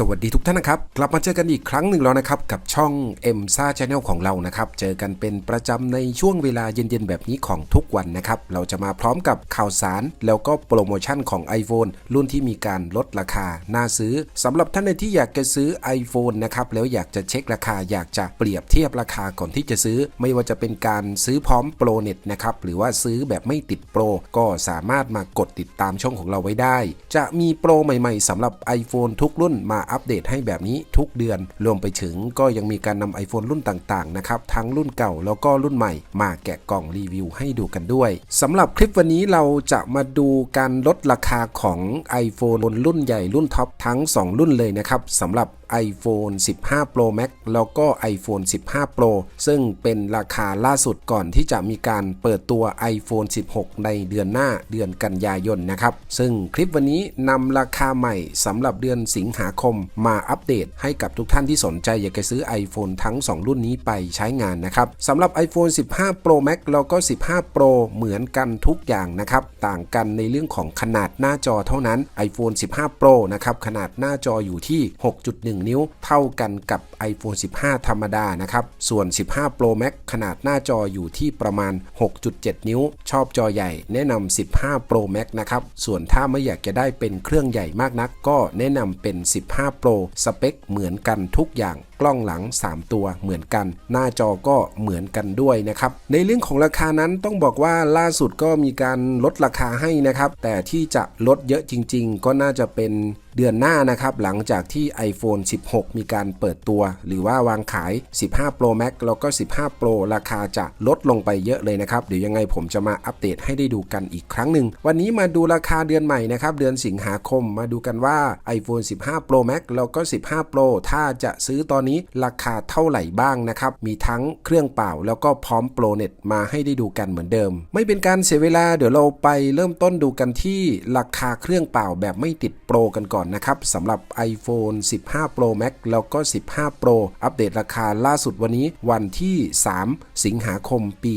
สวัสดีทุกท่านนะครับ กลับมาเจอกันอีกครั้งหนึ่งแล้วนะครับ กับช่อง m อ็มซ่าชาแนลของเรานะครับ เจอกันเป็นประจำในช่วงเวลาเย็นๆ แบบนี้ของทุกวันนะครับ เราจะมาพร้อมกับข่าวสาร แล้วก็โปรโมชั่นของ iPhone รุ่นที่มีการลดราคา น่าซื้อสำหรับท่านใดที่อยากจะซื้อ iPhone นะครับ แล้วอยากจะเช็คราคาอยากจะเปรียบเทียบราคาก่อนที่จะซื้อ ไม่ว่าจะเป็นการซื้อพร้อมโปรเน็ตนะครับหรือว่าซื้อแบบไม่ติดโปรก็สามารถมากดติดตามช่องของเราไว้ได้ จะมีโปรใหม่ ๆสำหรับ iPhone ทุกรุ่นมาอัปเดตให้แบบนี้ทุกเดือน รวมไปถึงก็ยังมีการนำ iPhone รุ่นต่างๆนะครับทั้งรุ่นเก่าแล้วก็รุ่นใหม่ มาแกะกล่องรีวิวให้ดูกันด้วยสำหรับคลิปวันนี้เราจะมาดูการลดราคาของ iPhone รุ่นใหญ่รุ่นท็อปทั้ง 2 รุ่นเลยนะครับสำหรับ iPhone 15 Pro Max แล้วก็ iPhone 15 Pro ซึ่งเป็นราคาล่าสุดก่อนที่จะมีการเปิดตัว iPhone 16 ในเดือนหน้าเดือนกันยายนนะครับ ซึ่งคลิปวันนี้นำราคาใหม่สำหรับเดือนสิงหาคมมาอัปเดตให้กับทุกท่านที่สนใจอยากจะซื้อ iPhone ทั้ง 2 รุ่นนี้ไปใช้งานนะครับสำหรับ iPhone 15 Pro Max แล้วก็ 15 Pro เหมือนกันทุกอย่างนะครับ ต่างกันในเรื่องของขนาดหน้าจอเท่านั้น iPhone 15 Pro นะครับ ขนาดหน้าจออยู่ที่ 6.1 นิ้ว เท่ากันกับ iPhone 15 ธรรมดานะครับ ส่วน 15 Pro Max ขนาดหน้าจออยู่ที่ประมาณ 6.7 นิ้ว ชอบจอใหญ่ แนะนำ15 Pro Max นะครับ ส่วนถ้าไม่อยากจะได้เป็นเครื่องใหญ่มากนัก ก็แนะนำเป็น 15 5 Pro สเปคเหมือนกันทุกอย่างกล้องหลัง 3 ตัวเหมือนกัน หน้าจอก็เหมือนกันด้วยนะครับ ในเรื่องของราคานั้นต้องบอกว่าล่าสุดก็มีการลดราคาให้นะครับ แต่ที่จะลดเยอะจริง ๆ ก็น่าจะเป็น เดือนหน้านะครับ หลังจากที่ iPhone 16 มีการเปิดตัว หรือว่าวางขาย 15 Pro Max แล้วก็ 15 Pro ราคาจะลดลงไปเยอะเลยนะครับ เดี๋ยวยังไงผมจะมาอัปเดตให้ได้ดูกันอีกครั้งหนึ่ง วันนี้มาดูราคาเดือนใหม่นะครับ เดือนสิงหาคมมาดูกันว่า iPhone 15 Pro Max แล้วก็ 15 Pro ถ้าจะซื้อตอนนี้ราคาเท่าไหร่บ้างนะครับ มีทั้งเครื่องเปล่าแล้วก็พร้อมโปรเน็ตมาให้ได้ดูกันเหมือนเดิม ไม่เป็นการเสียเวลาเดี๋ยวเราไปเริ่มต้นดูกันที่ราคาเครื่องเปล่าแบบไม่ติดโปรกันก่อนนะครับสำหรับ iPhone 15 Pro Max แล้วก็ 15 Pro อัปเดตราคาล่าสุดวันนี้วันที่ 3 สิงหาคมปี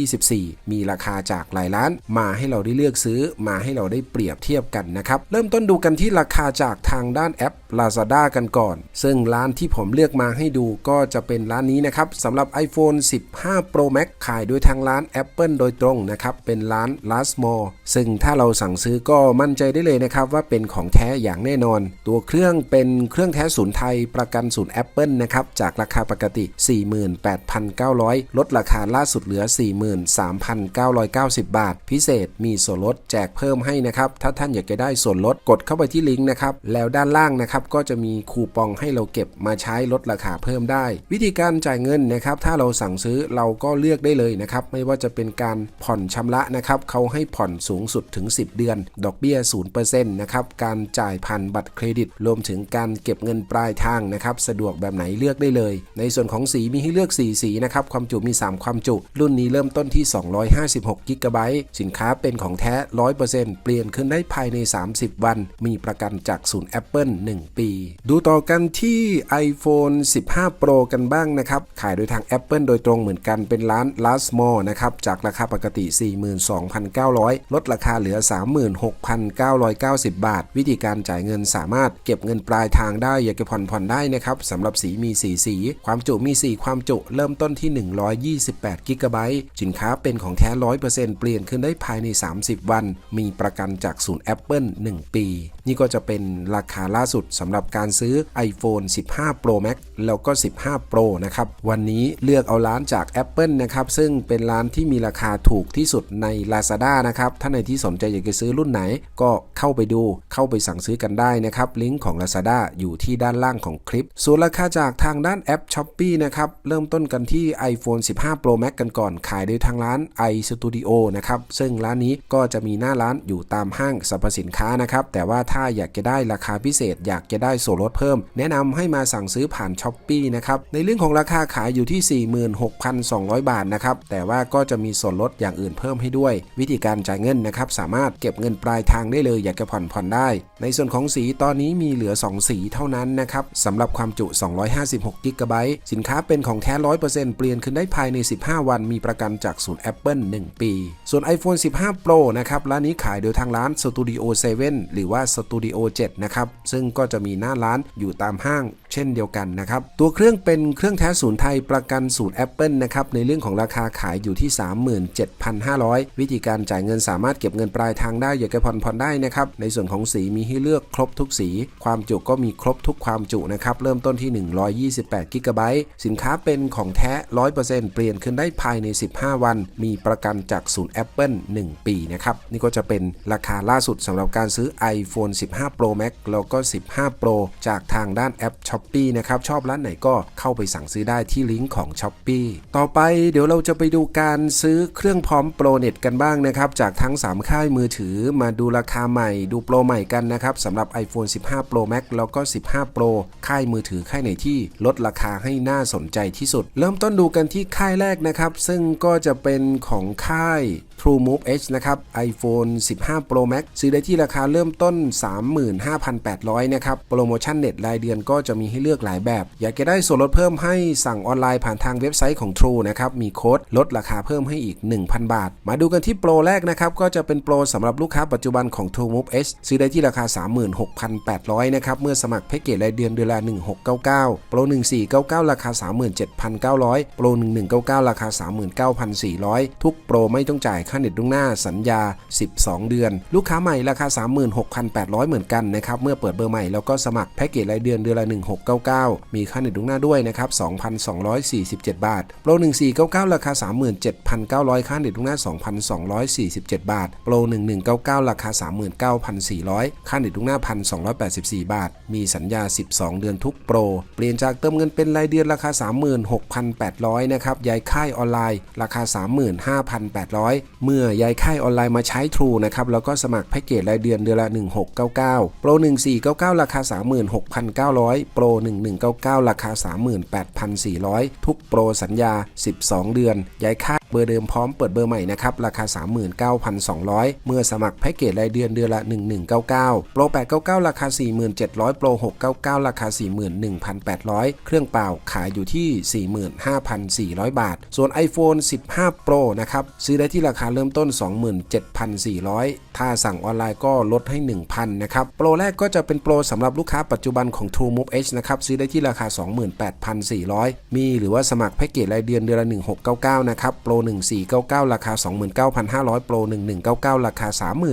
2024 มีราคาจากหลายร้าน มาให้เราได้เลือกซื้อมาให้เราได้เปรียบเทียบกันนะครับ เริ่มต้นดูกันที่ราคาจากทางด้านแอป Lazada กันก่อน ซึ่งร้านที่ผมเลือกมาให้ดูก็จะเป็นร้านนี้นะครับสำหรับ iPhone 15 Pro Max ขายโดยทางร้าน Apple โดยตรงนะครับเป็นร้าน Last Mall ซึ่งถ้าเราสั่งซื้อก็มั่นใจได้เลยนะครับว่าเป็นของแท้อย่างแน่นอน ตัวเครื่องเป็นเครื่องแท้ศูนย์ไทยประกันศูนย์ Apple นะครับจากราคาปกติ 48,900 ลดราคาล่าสุดเหลือ 43,990 บาท พิเศษมีส่วนลดแจกเพิ่มให้นะครับถ้าท่านอยากจะได้ส่วนลดกดเข้าไปที่ลิงก์นะครับแล้วด้านล่างนะครับก็จะมีคูปองให้เราเก็บมาใช้ลดราคาเพิ่มได้ วิธีการจ่ายเงินนะครับถ้าเราสั่งซื้อเราก็เลือกได้เลยนะครับไม่ว่าจะเป็นการผ่อนชำระนะครับเขาให้ผ่อนสูงสุดถึง 10 เดือน ดอกเบี้ย0%นะครับการจ่ายผ่านบัตรเครดิต รวมถึงการเก็บเงินปลายทางนะครับสะดวกแบบไหนเลือกได้เลย ในส่วนของสีมีให้เลือก 4 สีนะครับความจุมี 3 ความจุ รุ่นนี้เริ่มต้นที่ 256กิกะไบต์สินค้าเป็นของแท้ 100%เปลี่ยนขึ้นได้ภายใน 30 วัน มีประกันจากศูนย์ Apple 1ปี ดูต่อกันที่ iPhone 15 Pro กันบ้างนะครับ ขายโดยทาง Apple โดยตรงเหมือนกันเป็นร้าน Last Mall นะครับ จากราคาปกติ 42,900 ลดราคาเหลือ 36,990 บาท วิธีการจ่ายเงินสามารถเก็บเงินปลายทางได้อยากจะผ่อนผ่อนได้นะครับสำหรับสีมี 4 สี ความจุมี 4 ความจุเริ่มต้นที่ 128 กิกะไบต์สินค้าเป็นของแท้ 100%เปลี่ยนขึ้นได้ภายใน 30 วัน มีประกันจากศูนย์ Apple 1 ปี นี่ก็จะเป็นราคาล่าสุดสำหรับการซื้อ iPhone 15 Pro Max แล้วก็ 15 Pro นะครับ วันนี้เลือกเอาร้านจาก Apple นะครับ ซึ่งเป็นร้านที่มีราคาถูกที่สุดใน Lazada นะครับถ้าในที่สนใจอยากจะซื้อรุ่นไหน ก็เข้าไปดู เข้าไปสั่งซื้อกันได้นะครับ ลิงก์ของ Lazada อยู่ที่ด้านล่างของคลิป ส่วนราคาจากทางด้านแอป s h o p e e นะครับ เริ่มต้นกันที่ iPhone 15 Pro Max กันก่อน ขายโดยทางร้าน iStudio นะครับ ซึ่งร้านนี้ก็จะมีหน้าร้านอยู่ตามห้างสรรพสินค้านะครับ แต่ว่าถ้าอยากจะได้ราคาพิเศษอยากจะได้ส่วนลดเพิ่ม แนะนำให้มาสั่งซื้อผ่าน s h o p e e นะครับ ในเรื่องของราคาขายอยู่ที่ 46,200 บาทนะครับ แต่ว่าก็จะมีส่วนลดอย่างอื่นเพิ่มให้ด้วย วิธีการจ่ายเงินนะครับ สามารถเก็บเงินปลายทางได้เลย อยากจะผ่อนผ่อนได้ ในส่วนของสีตอนนี้มีเหลือ 2 สีเท่านั้นนะครับสำหรับความจุ 256 g b สินค้าเป็นของแท้ 100%เปลี่ยนขึ้นได้ภายใน 15 วัน มีประกันจากศูนย์ Apple 1 ปี ส่วน iPhone 15 Pro นะครับร้านนี้ขายโดยทางร้าน Studio 7 หรือว่า Studio 7 นะครับ ซึ่งก็จะจะมีหน้าร้านอยู่ตามห้างเช่นเดียวกันนะครับ ตัวเครื่องเป็นเครื่องแท้ศูนย์ไทยประกันศูนย์ Apple นะครับในเรื่องของราคาขายอยู่ที่ 37,500 วิธีการจ่ายเงินสามารถเก็บเงินปลายทางได้อยากจะผ่อนผ่อนได้นะครับในส่วนของสีมีให้เลือกครบทุกสี ความจุก็มีครบทุกความจุนะครับเริ่มต้นที่ 128กิกะไบต์สินค้าเป็นของแท้ 100%เปลี่ยนขึ้นได้ภายใน 15 วัน มีประกันจากศูนย์ Apple 1 ปีนะครับนี่ก็จะเป็นราคาล่าสุดสำหรับการซื้อ iPhone 15 Pro Max แล้วก็ 15 Pro จากทางด้านแอป s h อ p e e นะครับ ชอบร้านไหนก็เข้าไปสั่งซื้อได้ที่ลิงก์ของ s h อ p e e ต่อไปเดี๋ยวเราจะไปดูการซื้อเครื่องพร้อมโปรเน็ตกันบ้างนะครับ จากทั้ง 3 ค่ายมือถือมาดูราคาใหม่ ดูโปรใหม่กันนะครับสำหรับ iPhone 15 Pro Max แล้วก็ 15 Pro ค่ายมือถือค่ายไหนที่ลดราคาให้น่าสนใจที่สุด เริ่มต้นดูกันที่ค่ายแรกนะครับ ซึ่งก็จะเป็นของค่าย True Move H นะครับ iPhone 15 Pro Max ซื้อได้ที่ราคาเริ่มต้น 35,800 นะครับ โปรโมชั่นเน็ตรายเดือนก็จะมีให้เลือกหลายแบบ อยากจะได้ส่วนลดเพิ่มให้สั่งออนไลน์ผ่านทางเว็บไซต์ของ True นะครับ มีโค้ดลดราคาเพิ่มให้อีก 1,000 บาท มาดูกันที่โปรแรกนะครับ ก็จะเป็นโปรสำหรับลูกค้าปัจจุบันของ True Move H ซื้อได้ที่ราคา 36,800 นะครับ เมื่อสมัครแพ็กเกจรายเดือนเดือนละ 1699 โปร 1499 ราคา 37,900 โปร 1199 ราคา 39,400 ทุกโปรไม่ต้องจ่ายค่าเน็ตล่วงหน้าสัญญา 12 เดือน ลูกค้าใหม่ราคา 36,800 เหมือนกันนะครับ เมื่อเปิดเบอร์ใหม่แล้วก็สมัครแพ็กเกจรายเดือนเดือนละ 1699 มีค่าเน็ตล่วงหน้าด้วยนะครับ 2,247 บาท โปร 1499 ราคา 37,900 ค่าเน็ตล่วงหน้า 2,247 บาท โปร 1199 ราคา 39,400 ค่าเน็ตล่วงหน้า 1,284 บาท มีสัญญา 12 เดือนทุกโปร เปลี่ยนจากเติมเงินเป็นรายเดือนราคา 36,800 นะครับย้ายค่ายออนไลน์ ราคา 35,800เมื่อย้ายค่ายออนไลน์มาใช้ True นะครับแล้วก็สมัครแพ็กเกจรายเดือนเดือนละ 1699โปร1499 ราคา 36,900โปร1199 ราคา 38,400 ทุกโปรสัญญา 12 เดือน ย้ายค่าย เบอร์เดิมพร้อมเปิดเบอร์ใหม่นะครับ ราคา 39,200 เมื่อสมัครแพ็กเกจรายเดือนเดือนละ 1199โปร899 ราคา 4700โปร699 ราคา 41,800 เครื่องเปล่าขายอยู่ที่ 45,400 บาท ส่วน iPhone 15 Pro นะครับ ซื้อได้ที่ราคาเริ่มต้น 27,400 ถ้าสั่งออนไลน์ก็ลดให้ 1,000 นะครับ โปรแรกก็จะเป็นโปรสำหรับลูกค้าปัจจุบันของ True Move H นะครับ ซื้อได้ที่ราคา 28,400 มีหรือว่าสมัครแพ็กเกจรายเดือนเดือนละ 1699 นะครับ โปร1499 ราคา 29,500โปร1199 ราคา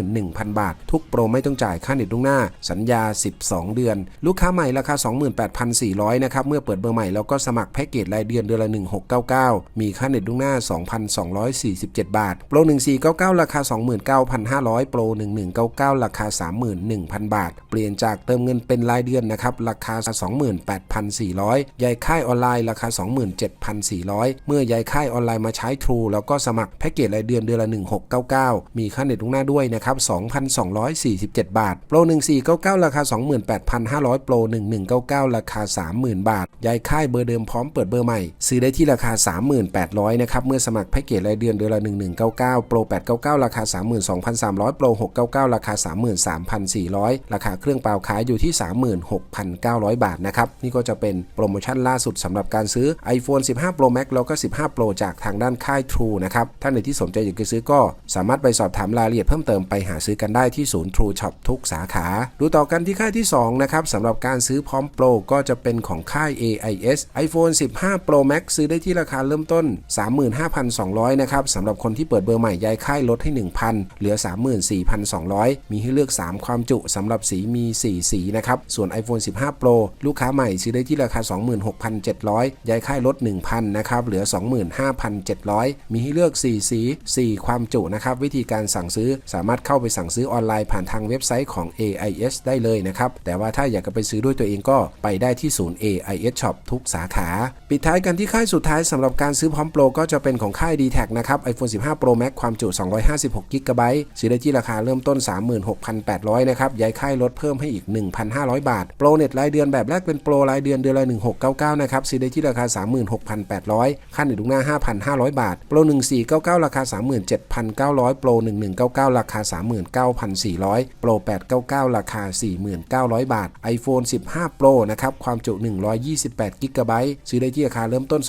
31,000 บาท ทุกโปรไม่ต้องจ่ายค่าเน็ตล่วงหน้า สัญญา 12 เดือน ลูกค้าใหม่ราคา 28,400 นะครับ เมื่อเปิดเบอร์ใหม่แล้วก็สมัครแพ็กเกจรายเดือนเดือนละ 1699 มีค่าเน็ตล่วงหน้า 2,247 บาทโปร1499 ราคา 29,500โปร1199 ราคา 31,000 บาท เปลี่ยนจากเติมเงินเป็นรายเดือนนะครับ ราคา 28,400 ยายค่ายออนไลน์ราคา 27,400 เมื่อยายค่ายออนไลน์มาใช้ True แล้วก็สมัครแพ็กเกจรายเดือนเดือนละ 1699 มีค่าเน็ตล่วงหน้าด้วยนะครับ 2,247 บาท โปร 1499 ราคา 28,500 โปร 1199 ราคา 30,000 บาท ย้ายค่ายเบอร์เดิมพร้อมเปิดเบอร์ใหม่ ซื้อได้ที่ราคา 3800 นะครับ เมื่อสมัครแพ็กเกจรายเดือนเดือนละ 1199 โปร 899 ราคา 32,300 โปร 699 ราคา 33,400 ราคาเครื่องเปล่าขายอยู่ที่ 36,900 บาทนะครับ นี่ก็จะเป็นโปรโมชั่นล่าสุดสำหรับการซื้อ iPhone 15 Pro Max แล้วก็ 15 Pro จากทางด้านค่าย True นะครับ ท่านไหนที่สนใจอยากจะซื้อก็สามารถไปสอบถามรายละเอียดเพิ่มเติมไปหาซื้อกันได้ที่ศูนย์ True Shop ทุกสาขา ดูต่อกันที่ค่ายที่ 2 นะครับสำหรับการซื้อพร้อมโปรก็จะเป็นของค่าย AIS iPhone 15 Pro Max ซื้อได้ที่ราคาเริ่มต้น 35,200 นะครับสำหรับคนที่เปิดเบอร์ใหม่ย้ายค่ายลดให้ 1,000 เหลือ 34,200 มีให้เลือก 3 ความจุสำหรับสีมี 4 สีนะครับ ส่วน iPhone 15 Pro ลูกค้าใหม่ซื้อได้ที่ราคา 26,700 ย้ายค่ายลด 1,000 นะครับ เหลือ 25,700มีให้เลือก 4 สี 4 ความจุนะครับ วิธีการสั่งซื้อสามารถเข้าไปสั่งซื้อออนไลน์ผ่านทางเว็บไซต์ของ AIS ได้เลยนะครับ แต่ว่าถ้าอยากจะไปซื้อด้วยตัวเองก็ไปได้ที่ศูนย์ AIS Shop ทุกสาขา ปิดท้ายกันที่ค่ายสุดท้ายสำหรับการซื้อพร้อมโปรก็จะเป็นของค่าย d t แทนะครับ iPhone 15 Pro Max ความจุ 256 g b ซื้อได้ที่ราคาเริ่มต้น 36,800 นะครับย้ายค่ายลดเพิ่มให้อีก 1,500 บาท โปรเน็ตรายเดือนแบบแรกเป็นโปรรายเดือนเดือนละ1699 นะครับซื้อได้ที่ราคา 36,800ค่าเน็ตลุงหน้า 5,500 บาท โปร1499 ราคา 37,900โปร1199 ราคา 39,400โปร899 ราคา 49,000 บาท iPhone 15 Pro นะครับ ความจุ 128 g b ซื้อได้ที่ราคาเริ่มต้น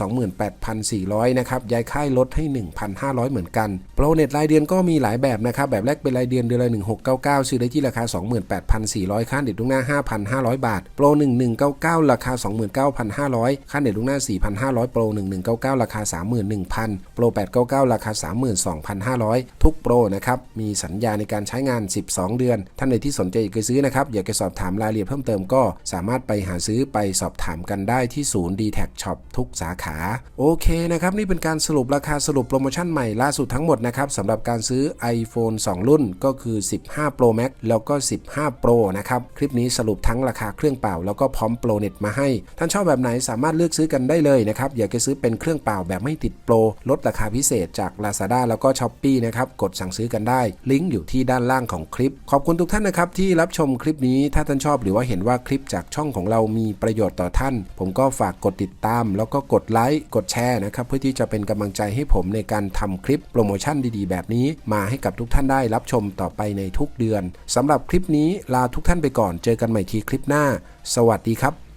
28,400 นะครับ ย้ายค่ายลดให้ 1,500 เหมือนกัน โปรเน็ตรายเดือนก็มีหลายแบบนะครับ แบบแรกเป็นรายเดือนเดือนละ 1699 ซื้อได้ที่ราคา 28,400 ค่าเน็ตล่วงหน้า 5,500 บาท โปร 1199 ราคา 29,500 ค่าเน็ตล่วงหน้า 4,500 โปร 1199 ราคา 31,000 โปร899 ราคา 32,500 ทุกโปรนะครับ มีสัญญาในการใช้งาน 12 เดือน ท่านใดที่สนใจอยากจะซื้อนะครับ อยากจะสอบถามรายละเอียดเพิ่มเติมก็สามารถไปหาซื้อไปสอบถามกันได้ที่ศูนย์ d t แท Shop ทุกสาขา โอเคนะครับ นี่เป็นการสรุปราคาสรุปโปรโมชั่นใหม่ล่าสุดทั้งหมดนะครับสำหรับการซื้อ iPhone 2 รุ่นก็คือ 15 Pro Max แล้วก็ 15 Pro นะครับ คลิปนี้สรุปทั้งราคาเครื่องเปล่า แล้วก็พร้อมโปรเน็ตมาให้ ท่านชอบแบบไหนสามารถเลือกซื้อกันได้เลยนะครับ อยากจะซื้อเป็นเครื่องเปล่าแบบไม่ติดโปรลดราคาพิเศษจาก Lazada แล้วก็ s h อ p e e นะครับ กดสั่งซื้อกันได้ ลิงก์อยู่ที่ด้านล่างของคลิป ขอบคุณทุกท่านนะครับ ที่รับชมคลิปนี้ถ้าท่านชอบหรือว่าเห็นว่าคลิปจากช่องของเรามีประโยชน์ต่อท่าน ผมก็ฝากกดติดตาม แล้วก็กดไลค์กดแชร์นะครับเพื่อที่จะเป็นกำลังใจให้ผมในการทำคลิปโปรโมชั่นดีๆ แบบนี้ มาให้กับทุกท่านได้รับชมต่อไปในทุกเดือนสำหรับคลิปนี้ลาทุกท่านไปก่อนเจอกันใหม่ทีคลิปหน้า สวัสดีครับ